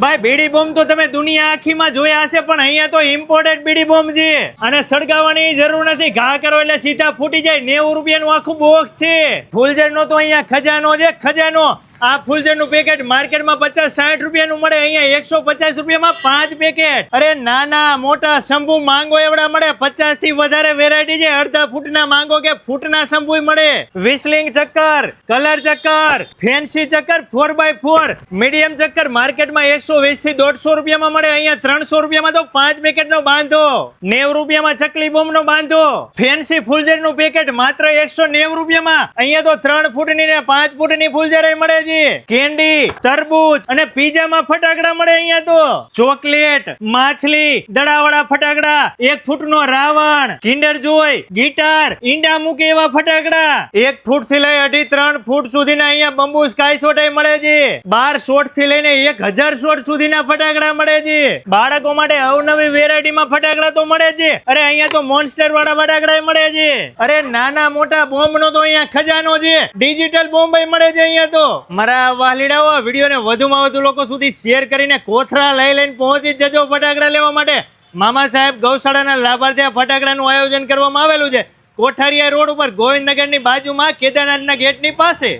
ભાઈ, બીડી બોમ્બ તો તમે દુનિયા આખીમાં જોયા હશે, પણ અહીંયા તો ઇમ્પોર્ટેડ બીડી બોમ્બ છે. અને સળગાવવાની જરૂર નથી. ઘા કરો એટલે સીધા ફૂટી જાય. નેવું રૂપિયાનું આખું બોક્સ છે. ફૂલઝરનો તો અહીંયા. ખજાનો છે, ખજાનો. આ ફૂલઝરનું પેકેટ માર્કેટમાં પચાસ સાઠ રૂપિયાનું મળે, અહીંયા એકસો પચાસ રૂપિયામાં પાંચ પેકેટ અરે નાના મોટા શંભુ માંગો એવડા મળે. પચાસથી વધારે વેરાયટી છે. અડધા ફૂટના માંગો કે ફૂટના શંભુ મળે. વિસલિંગ ચક્કર કલર ચક્કર ફેન્સી ચક્કર ફોર બાય ફોર મીડિયમ ચક્કર માર્કેટમાં એકસો વીસથી દોઢસો રૂપિયામાં મળે. અહીંયા ત્રણસો રૂપિયામાં તો પાંચ પેકેટ નો બાંધો. નેવ રૂપિયામાં ચકલી બોમ્બ નો બાંધો. ફેન્સી ફૂલઝરનું પેકેટ માત્ર એકસો નેવ રૂપિયામાં. અહીંયા તો ત્રણ ફૂટની ને પાંચ ફૂટની ફૂલઝર મળે છે. કેન્ડી, તરબૂચ અને પીઝામાં ફટાકડા મળે અહીંયા તો. ચોકલેટ, માછલી, દડાવાળા ફટાકડા, એક ફૂટનો રાવણ, કિન્ડર જોય ગિટાર, ઈંડા મૂકે એવા ફટાકડા. એક ફૂટથી લઈ અઢી ત્રણ ફૂટ સુધીના અહીંયા બંબુ સ્કાય શોટ મળે છે. બાર શોટથી લઈને એક હજાર શોટ સુધીના ફટાકડા મળે છે. બાળકો માટે અવનવી વેરાયટીમાં ફટાકડા તો મળે છે. અરે અહીંયા તો મોન્સ્ટર વાળા ફટાકડા મળે છે. અરે નાના મોટા બોમ્બ નો તો અહીંયા ખજાનો છે. ડિજિટલ બોમ્બ મળે છે અહીંયા તો. મારા વાલીડાઓ વિડીયોને વધુમાં વધુ લોકો સુધી શેર કરીને કોથરા લઈ લઈને પહોંચી જજો ફટાકડા લેવા માટે. મામા સાહેબ ગૌશાળાના લાભાર્થી ફટાકડાનું આયોજન કરવામાં આવેલું છે. કોઠારીયા રોડ ઉપર ગોવિંદનગરની બાજુમાં કેદારનાથના ગેટની પાસે.